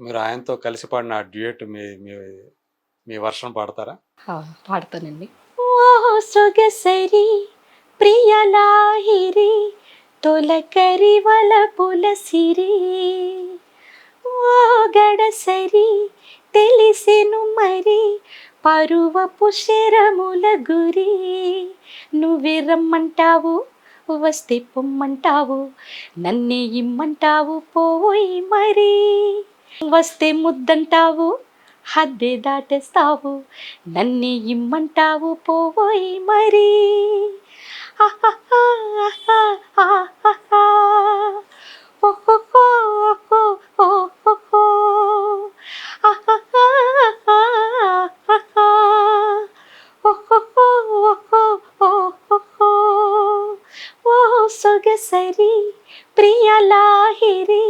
మీరు ఆయనతో కలిసి పాడిన డ్యూయట్ మీ మీ మీ వర్షం పాడతారా? ఆ, పాడతానండి. ఓ సొగసరి ప్రియలాహిరి తొలకరి వల పులసిరి ఓ గడసరి తెలిసెను మరి పరువపు శరముల గురి. నువ్వే రమ్మంటావు వస్తే పొమ్మంటావు నన్నే ఇమ్మంటావు పోయి మరి. వస్తే ముద్దంటావు హద్దే దాటేస్తావు నన్నే ఇమ్మంటావు పోయి మరి. ఓ సొగసరి ప్రియలాహిరి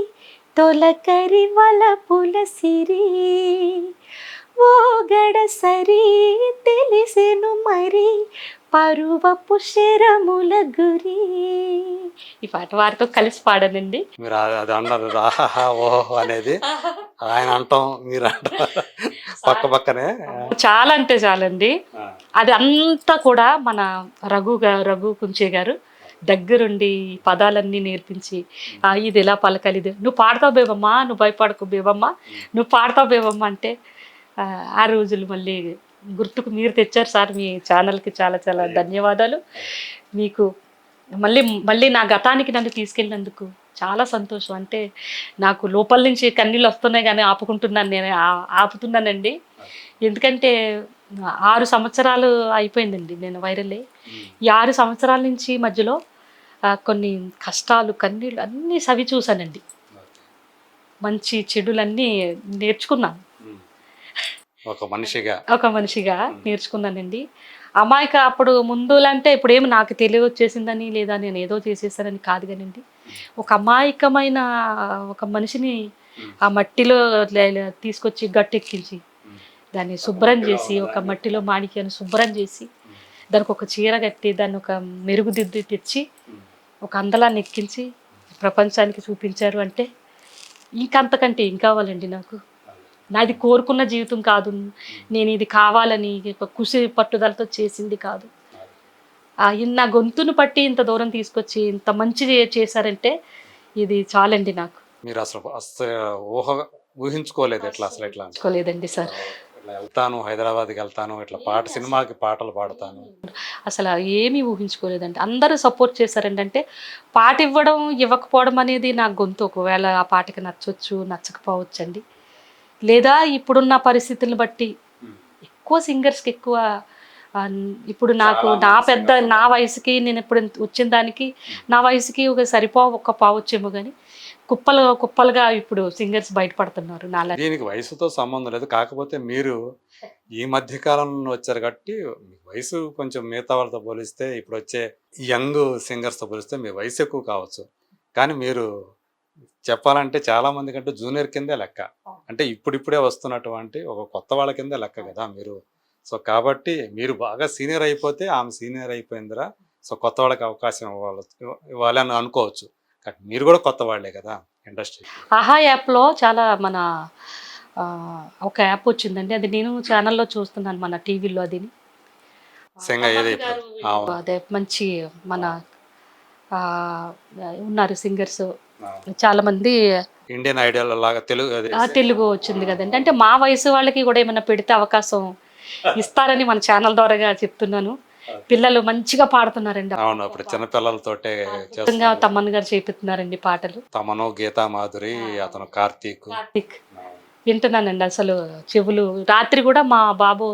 తొలకరి వల పులసిరి ఓ గడసరి తెలిసెను మరి పరువపు శరముల గురి. ఈ పాట వారితో కలిసి పాడనండి. మీరు అది అన్నారు ఓహో అనేది ఆయన అంటాం మీరు అంటాం. పక్క పక్కనే. చాలా అంటే చాలండి. అది అంతా కూడా మన రఘు రఘు కుంచే గారు దగ్గరుండి పదాలన్నీ నేర్పించి "ఆ, ఇది ఎలా పలకాలి ఇది నువ్వు పాడతావు బేవమ్మా నువ్వు భయపడకు బేవమ్మా. నువ్వు పాడతావు బేవమ్మా అంటే ఆ, రోజులు మళ్ళీ గుర్తుకు మీరు తెచ్చారు సార్ మీ ఛానల్కి చాలా చాలా ధన్యవాదాలు. మీకు మళ్ళీ మళ్ళీ నా గతానికి నన్ను తీసుకెళ్ళినందుకు చాలా సంతోషం. అంటే నాకు లోపల నుంచి కన్నీళ్ళు వస్తున్నాయి కానీ ఆపుకుంటున్నాను నేను ఆపుతున్నానండి. ఎందుకంటే ఆరు సంవత్సరాలు అయిపోయిందండి నేను వైరల్. అయ్యి ఈ ఆరు సంవత్సరాల నుంచి మధ్యలో కొన్ని కష్టాలు కన్నీళ్ళు అన్నీ సవి చూశానండి. మంచి చెడులన్నీ నేర్చుకున్నాను. ఒక మనిషిగా. ఒక మనిషిగా నేర్చుకున్నానండి. అమాయక అప్పుడు ముందులంటే ఇప్పుడు ఏమి నాకు తెలివి వచ్చేసిందని లేదా నేను ఏదో చేసేసానని కాదు కానండి. ఒక అమాయకమైన ఒక మనిషిని ఆ మట్టిలో తీసుకొచ్చి గట్టెక్కించి దాన్ని శుభ్రం చేసి ఒక మట్టిలో మాణిక్యాన్ని శుభ్రం చేసి దానికి ఒక చీర కట్టి దాన్ని ఒక మెరుగుదిద్ది తెచ్చి ఒక అందలాన్ని ఎక్కించి ప్రపంచానికి చూపించారు అంటే ఇంకంతకంటే ఏం కావాలండి నాకు? నాది కోరుకున్న జీవితం కాదు. నేను ఇది కావాలని కుసి పట్టుదలతో చేసింది కాదు. నా గొంతును పట్టి ఇంత దూరం తీసుకొచ్చి ఇంత మంచి చేశారంటే ఇది చాలండి నాకు. మీరు అసలు అసలు ఊహ ఊహించుకోలేదు ఎట్లా అసలు ఎట్లా అని. తీసుకోలేదండి సార్. ఇట్లా వెళ్తాను హైదరాబాద్కి వెళ్తాను ఇట్లా పాట సినిమాకి పాటలు పాడతాను. అసలు ఏమీ ఊహించుకోలేదండి. అందరూ సపోర్ట్ చేశారండి అంటే పాట ఇవ్వడం ఇవ్వకపోవడం అనేది నా గొంతు. ఒకవేళ ఆ పాటకి నచ్చొచ్చు నచ్చకపోవచ్చు అండి లేదా ఇప్పుడున్న పరిస్థితులను బట్టి ఎక్కువ సింగర్స్కి ఎక్కువ ఇప్పుడు నాకు నా పెద్ద నా వయసుకి నేను ఇప్పుడు వచ్చిన దానికి నా వయసుకి ఒక సరిపో ఒక పావచ్చేమో కానీ కుప్పలు కుప్పలుగా ఇప్పుడు సింగర్స్ బయటపడుతున్నారు నాలా దీనికి వయసుతో సంబంధం లేదు. కాకపోతే మీరు ఈ మధ్య కాలంలో వచ్చారు కాబట్టి మీ వయసు కొంచెం మిగతా వాళ్ళతో పోలిస్తే ఇప్పుడు వచ్చే యంగ్ సింగర్స్తో పోలిస్తే మీ వయసు ఎక్కువ కావచ్చు. కానీ మీరు చెప్పాలంటే చాలా మంది కంటే జూనియర్ కిందే లెక్క. అంటే ఇప్పుడిప్పుడే వస్తున్నటువంటి ఒక కొత్త వాళ్ళ కిందే లెక్క కదా మీరు. సో కాబట్టి మీరు బాగా సీనియర్ అయిపోతే ఆమె సీనియర్ అయిపోయిందిరా. సో కొత్త వాళ్ళకి అవకాశం ఇవ్వాలి ఇవ్వాలి అని అనుకోవచ్చు. కానీ మీరు కూడా కొత్త వాళ్ళే కదా ఇండస్ట్రీ ఆహా యాప్లో చాలా మన ఆ, ఒక యాప్ వచ్చిందండి. అది నేను ఛానల్లో చూస్తున్నాను మన టీవీలో అది మంచి మన ఆ, ఉన్నారు సింగర్స్. చాలా మంది ఇండియన్ ఐడియల్ లాగా తెలుగు తెలుగు వచ్చింది కదండి. అంటే మా వయసు వాళ్ళకి కూడా ఏమైనా పెడితే అవకాశం ఇస్తారని మన ఛానల్ ద్వారాగా చెప్తున్నాను. పిల్లలు మంచిగా పాడుతున్నారండి. అవును అప్పుడు చిన్నపిల్లలతోటే అద్భుతంగా చేస్తున్నారు. తమ్మన్ గారు చేపిస్తున్నారండి పాటలు. తమను గీతా మాధురి అతను కార్తీక్. కార్తిక్. వింటున్నానండి అసలు చెవులు. రాత్రి కూడా మా బాబు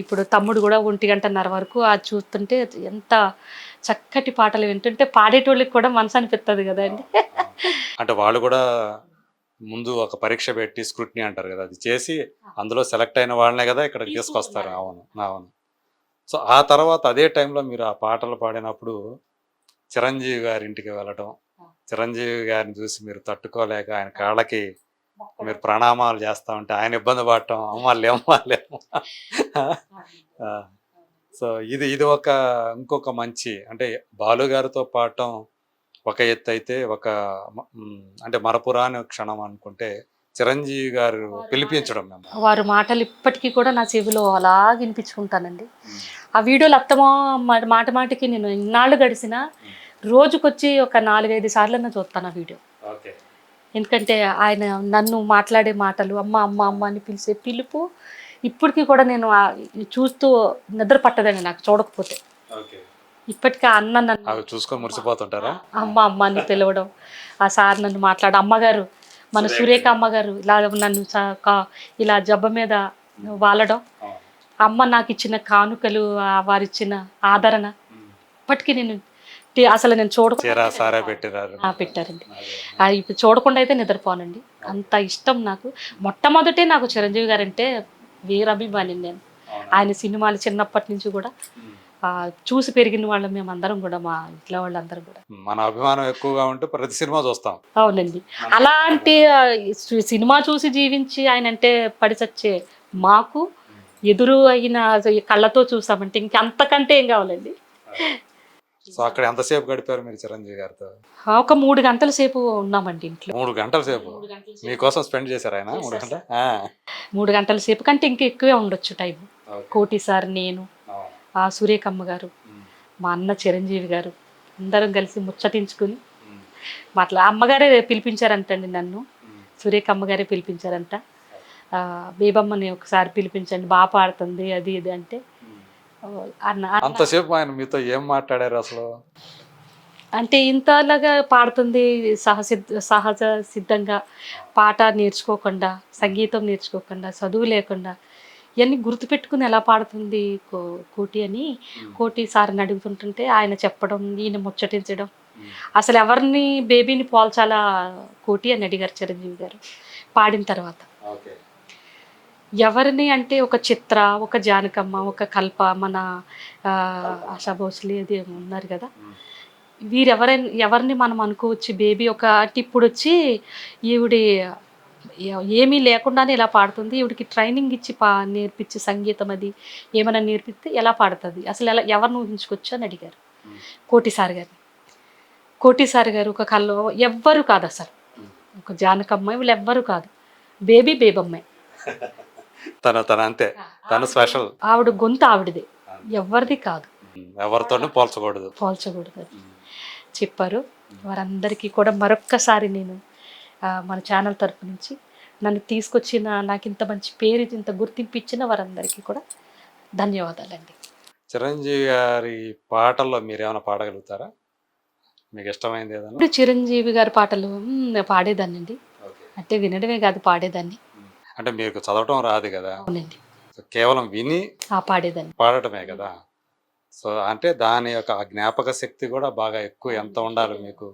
ఇప్పుడు తమ్ముడు కూడా ఒంటి గంటన్నర వరకు అది చూస్తుంటే ఎంత చక్కటి పాటలు వింటుంటే పాడేటోళ్ళకి కూడా మనసు అనిపిస్తుంది కదండి అంటే వాళ్ళు కూడా ముందు ఒక పరీక్ష పెట్టి స్క్రూట్నీ అంటారు కదా అది చేసి అందులో సెలెక్ట్ అయిన వాళ్ళనే కదా ఇక్కడికి తీసుకొస్తారు. అవును అవును. సో ఆ తర్వాత అదే టైంలో మీరు ఆ పాటలు పాడినప్పుడు చిరంజీవి గారి ఇంటికి వెళ్ళడం చిరంజీవి గారిని చూసి మీరు తట్టుకోలేక ఆయన కాళ్ళకి మీరు ప్రణామాలు చేస్తా ఉంటే ఆయన ఇబ్బంది పడటం అమ్మ లేమ్మ లేమ్మ ఆ, సో ఇది ఇది ఒక ఇంకొక మంచి అంటే బాలు గారితో పాడటం ఒక ఎత్తు అయితే ఒక అంటే మరపురాని క్షణం అనుకుంటే చిరంజీవి గారు పిలిపించడం. వారి మాటలు ఇప్పటికీ కూడా నా చెవిలో అలా వినిపించుకుంటానండి. ఆ వీడియోలు అత్తమో మాట మాట మాటికి నేను ఇన్నాళ్ళు గడిచిన రోజుకొచ్చి ఒక నాలుగైదు సార్లన్నా చూస్తాను ఆ వీడియో. ఎందుకంటే ఆయన నన్ను మాట్లాడే మాటలు అమ్మ అమ్మ అమ్మ అని పిలిచే పిలుపు ఇప్పటికీ కూడా నేను చూస్తూ నిద్ర పట్టదండి నాకు చూడకపోతే. ఇప్పటికీ అన్న నన్ను చూసుకొని మురిసిపోతుంటారా? అమ్మ అమ్మ అని పిలవడం ఆ సార్ నన్ను మాట్లాడ అమ్మగారు మన సురేఖ అమ్మగారు ఇలా నన్ను ఇలా జబ్బ మీద వాలడం. అమ్మ నాకు ఇచ్చిన కానుకలు వారిచ్చిన ఆదరణ. ఇప్పటికీ నేను అసలు నేను చూడకుండా పెట్టారండి ఇప్పుడు చూడకుండా అయితే నిద్రపోనండి. అంత ఇష్టం నాకు. మొట్టమొదటే నాకు చిరంజీవి గారంటే వీరాభిమాని నేను. ఆయన సినిమాలు చిన్నప్పటి నుంచి కూడా చూసి పెరిగిన వాళ్ళం మేము అందరం కూడా మా ఇంట్లో వాళ్ళందరం కూడా. మన అభిమానం ఎక్కువగా ఉంటే ప్రతి సినిమా చూస్తాం. అవునండి. అలాంటి సినిమా చూసి జీవించి ఆయన అంటే పడి చచ్చే మాకు ఎదురు అయిన కళ్ళతో చూసామంటే ఇంకంతకంటే ఏం కావాలండి. సో అక్కడ ఎంతసేపు గడిపారు మీరు చిరంజీవి గారితో? ఒక మూడు గంటల సేపు ఉన్నామండి ఇంట్లో. మూడు గంటల సేపు? మీకోసం స్పెండ్ చేశారు ఆయన? మూడు గంటల. మూడు గంటల సేపు కంటే ఇంకా ఎక్కువే ఉండొచ్చు టైం. కోటి సార్ నేను ఆ సురేఖమ్మ గారు. మా అన్న చిరంజీవి గారు అందరం కలిసి ముచ్చటించుకుని ఉమ్. మాట్లా అమ్మగారే పిలిపించారంటండి నన్ను ఉమ్. సురేఖ అమ్మగారే పిలిపించారంట బేబమ్మని ఒకసారి పిలిపించండి బాగా పాడుతుంది అది ఇది అంటే అన్న- అంతసేపు ఆయన మీతో ఏం మాట్లాడారు అసలు అంటే ఇంతలాగా పాడుతుంది సహసిద్ధ సహజ సిద్ధంగా పాట నేర్చుకోకుండా సంగీతం నేర్చుకోకుండా చదువు లేకుండా ఇవన్నీ గుర్తుపెట్టుకుని ఎలా పాడుతుంది కో- కోటి అని కోటి సార్ని అడుగుతుంటుంటే ఆయన చెప్పడం ఈయన ముచ్చటించడం. అసలు ఎవరిని బేబీని పోల్చాలా కోటి అని అడిగారు చిరంజీవి గారు పాడిన తర్వాత. ఎవరిని అంటే ఒక చిత్ర ఒక జానకమ్మ ఒక కల్ప మన ఆశా భోస్లే అది ఉన్నారు కదా. వీరెవరైనా ఎవరిని మనం అనుకోవచ్చు బేబీ ఒక అంటే ఇప్పుడు వచ్చి ఈవిడి ఏమీ లేకుండానే ఇలా పాడుతుంది. ఈవిడికి ట్రైనింగ్ ఇచ్చి పా నేర్పించి సంగీతం అది ఏమైనా నేర్పిస్తే ఎలా పాడుతుంది? అసలు ఎలా ఎవరిని ఊహించుకోవచ్చు అని అడిగారు. కోటి సార్ గారు కోటి సార్ గారు ఒక కల్లో ఎవ్వరు కాదు అసలు. ఒక జానకమ్మాయి వీళ్ళు ఎవ్వరు కాదు. బేబీ బేబమ్మాయి తన తన అంతే. తను స్పెషల్ ఆవిడ గొంతు ఆవిడదే. ఎవరిది కాదు. ఎవరితోనూ పోల్చకూడదు. పోల్చకూడదు చెప్పారు. వారందరికీ కూడా మరొక్కసారి నేను మన ఛానల్ తరపు నుంచి నన్ను తీసుకొచ్చిన నాకు ఇంత మంచి పేరు ఇంత గుర్తింపు ఇచ్చిన వారందరికీ కూడా ధన్యవాదాలండి. చిరంజీవి గారి పాటల్లో మీరు ఏమైనా పాడగలుగుతారా? మీకు ఇష్టమైంది ఏదైనా? ఇప్పుడు చిరంజీవి గారి పాటలు మ్, పాడేదాన్నండి. అంటే వినడమే కాదు పాడేదాన్ని. అంటే మీకు చదవటం రాదు కదా? అవునండి. కేవలం విని పాడేదాన్ని. పాడటమే కదా? సో అంటే దాని యొక్క జ్ఞాపక శక్తి కూడా బాగా ఎక్కువ ఎంత ఉండాలి మీకు?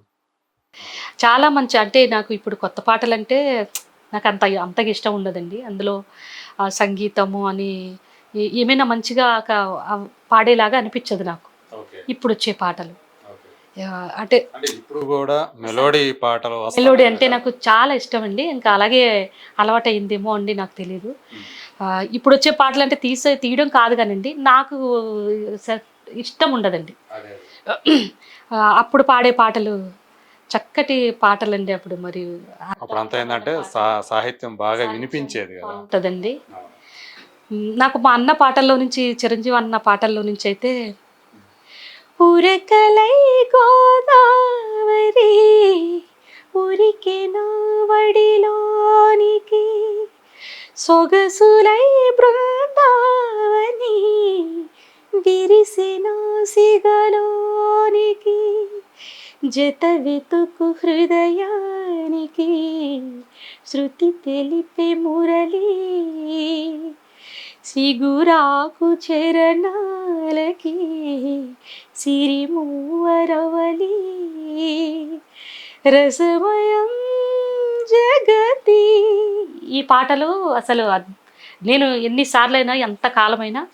చాలా మంచి అంటే నాకు ఇప్పుడు కొత్త పాటలు అంటే నాకు అంత అంతగా ఇష్టం ఉండదండి. అందులో సంగీతము అని ఏమైనా మంచిగా పాడేలాగా అనిపించదు నాకు. ఇప్పుడు వచ్చే పాటలు. అంటే ఇప్పుడు కూడా మెలోడీ పాటలు మెలోడీ అంటే. నాకు చాలా ఇష్టం అండి ఇంకా అలాగే అలవాటు అయిందేమో అండి నాకు తెలియదు ఇప్పుడు వచ్చే పాటలు అంటే తీసే తీయడం కాదు కానండి నాకు ఇష్టం ఉండదండి. అప్పుడు పాడే పాటలు చక్కటి పాటలండి అప్పుడు మరి. అప్పుడు అంతా ఏంటంటే సాహిత్యం బాగా వినిపించేది కదా. ఉంటుందండి నాకు మా అన్న పాటల్లో నుంచి చిరంజీవి అన్న పాటల్లో నుంచి అయితే ఉరకలై గోదావరి ఉరికెను వడిలోనికి సొగసులై బృందావని విరిసెను సిగలోనికి జత వెతుకు హృదయానికి శృతి తెలిపే మురళి. సిగురాకు చరణాలకి సిరిమూవరవలి రసమయం జగతి. ఈ పాటలు అసలు నేను ఎన్నిసార్లైనా ఎంత కాలమైనా